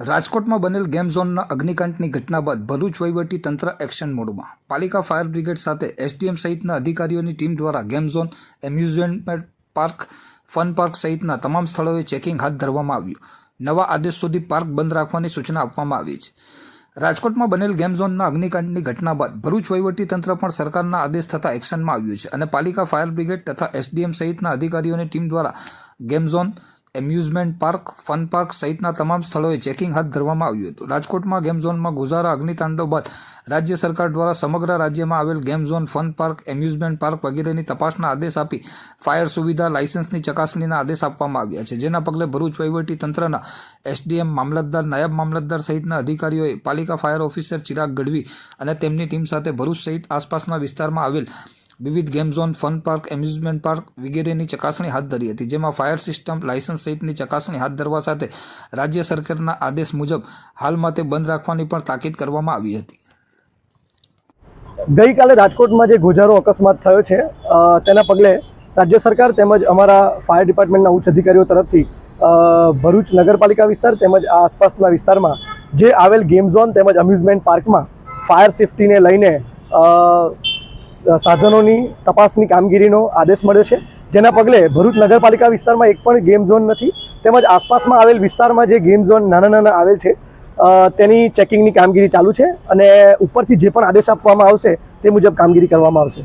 રાજકોટમાં બનેલ ગેમ ઝોનના અગ્નિકાંડની ઘટના બાદ ભરૂચ વહીવટી તંત્ર એક્શન મોડમાં. પાલિકા ફાયર બ્રિગેડ સાથે એસડીએમ સહિતના અધિકારીઓની ટીમ દ્વારા game zone amusement park, fun park સહિતના તમામ સ્થળોએ ચેકિંગ હાથ ધરવામાં આવ્યું. નવા આદેશ સુધી પાર્ક બંધ રાખવાની સૂચના આપવામાં આવી છે. રાજકોટમાં બનેલ ગેમ ઝોનના અગ્નિકાંડની ઘટના બાદ ભરૂચ તંત્ર પણ સરકારના આદેશ થતાં એક્શનમાં આવ્યું છે અને પાલિકા ફાયર બ્રિગેડ તથા એસડીએમ સહિતના અધિકારીઓની ટીમ દ્વારા game zone amusement park, fun park સહિતના તમામ સ્થળોએ ચેકિંગ હાથ ધરવામાં આવ્યું હતું. રાજકોટમાં ગેમ ઝોનમાં ગુજારા અગ્નિતાંડવ બાદ રાજ્ય સરકાર દ્વારા સમગ્ર રાજ્યમાં આવેલ game zone, fun park, amusement park વગેરેની તપાસના આદેશ આપી ફાયર સુવિધા લાયસન્સની ચકાસણીના આદેશ આપવામાં આવ્યા છે. જેના પગલે ભરૂચ તંત્રના એસડીએમ મામલતદાર, નાયબ મામલતદાર સહિતના અધિકારીઓએ પાલિકા ફાયર ઓફિસર ચિરાગ ગઢવી અને તેમની ટીમ સાથે ભરૂચ સહિત આસપાસના વિસ્તારમાં આવેલ વિવિધ game zone fun park amusement park વગેરેની ચકાસણી હાથ ધરી હતી. જેમાં ફાયર સિસ્ટમ લાયસન્સ સહિતની ચકાસણી હાથ ધરવા સાથે રાજ્ય સરકારના આદેશ મુજબ હાલમાં તે બંધ રાખવાની પણ તાકીદ કરવામાં આવી હતી. ગઈકાલે રાજકોટમાં જે ગોજારો અકસ્માત થયો છે તેના પગલે રાજ્ય સરકાર તેમજ અમારા ફાયર ડિપાર્ટમેન્ટના ઉચ્ચ અધિકારીઓ તરફથી ભરૂચ નગરપાલિકા વિસ્તાર તેમજ આસપાસના વિસ્તારમાં જે આવેલ ગેમ ઝોન તેમજ અમ્યુઝમેન્ટ પાર્કમાં ફાયર સેફટીને લઈને સાધનોની તપાસની કામગીરીનો આદેશ મળ્યો છે. જેના પગલે ભરૂચ નગરપાલિકા વિસ્તારમાં એક પણ ગેમ ઝોન નથી, તેમજ આસપાસમાં આવેલ વિસ્તારમાં જે ગેમ ઝોન નાના નાના આવેલ છે તેની ચેકિંગની કામગીરી ચાલુ છે અને ઉપરથી જે પણ આદેશ આપવામાં આવશે તે મુજબ કામગીરી કરવામાં આવશે.